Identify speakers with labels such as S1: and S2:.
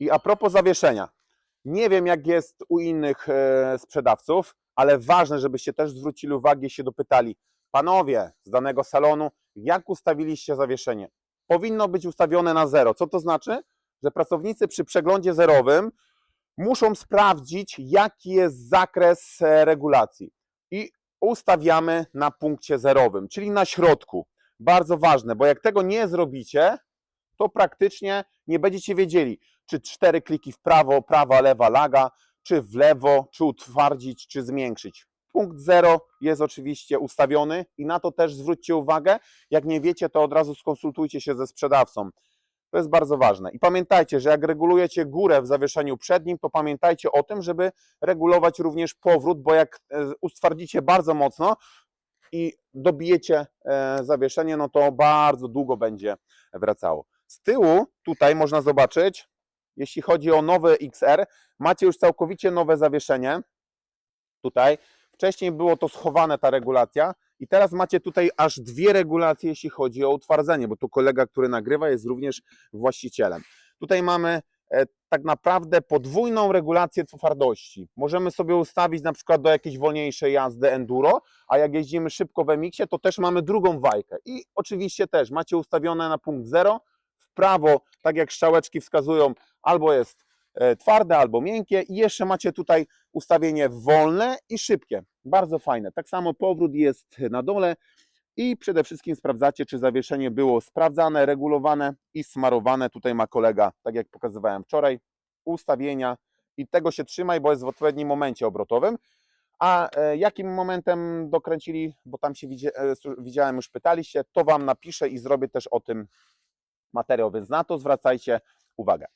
S1: I a propos zawieszenia. Nie wiem, jak jest u innych e, sprzedawców, ale ważne, żebyście też zwrócili uwagę i się dopytali. Panowie z danego salonu, jak ustawiliście zawieszenie? Powinno być ustawione na zero. Co to znaczy? Że pracownicy przy przeglądzie zerowym muszą sprawdzić, jaki jest zakres e, regulacji. I ustawiamy na punkcie zerowym, czyli na środku. Bardzo ważne, bo jak tego nie zrobicie, to praktycznie nie będziecie wiedzieli, czy cztery kliki w prawo, prawa, lewa, laga, czy w lewo, czy utwardzić, czy zmiękczyć. Punkt zero jest oczywiście ustawiony i na to też zwróćcie uwagę. Jak nie wiecie, to od razu skonsultujcie się ze sprzedawcą. To jest bardzo ważne. I pamiętajcie, że jak regulujecie górę w zawieszeniu przednim, to pamiętajcie o tym, żeby regulować również powrót, bo jak e, ustwardzicie bardzo mocno i dobijecie e, zawieszenie, no to bardzo długo będzie wracało. Z tyłu tutaj można zobaczyć, jeśli chodzi o nowy XR, macie już całkowicie nowe zawieszenie. Tutaj wcześniej było to schowane ta regulacja i teraz macie tutaj aż dwie regulacje, jeśli chodzi o utwardzenie, bo tu kolega, który nagrywa, jest również właścicielem. Tutaj mamy e, tak naprawdę podwójną regulację twardości. Możemy sobie ustawić na przykład do jakiejś wolniejszej jazdy enduro, a jak jeździmy szybko w MX-ie, to też mamy drugą wajkę. I oczywiście też macie ustawione na punkt 0, w prawo, tak jak strzałeczki wskazują, albo jest e, twarde, albo miękkie i jeszcze macie tutaj ustawienie wolne i szybkie. Bardzo fajne. Tak samo powrót jest na dole i przede wszystkim sprawdzacie, czy zawieszenie było sprawdzane, regulowane i smarowane. Tutaj ma kolega, tak jak pokazywałem wczoraj, ustawienia i tego się trzymaj, bo jest w odpowiednim momencie obrotowym. A e, jakim momentem dokręcili, bo tam się e, widziałem, już pytaliście, to Wam napiszę i zrobię też o tym materiał, więc na to zwracajcie uwagę.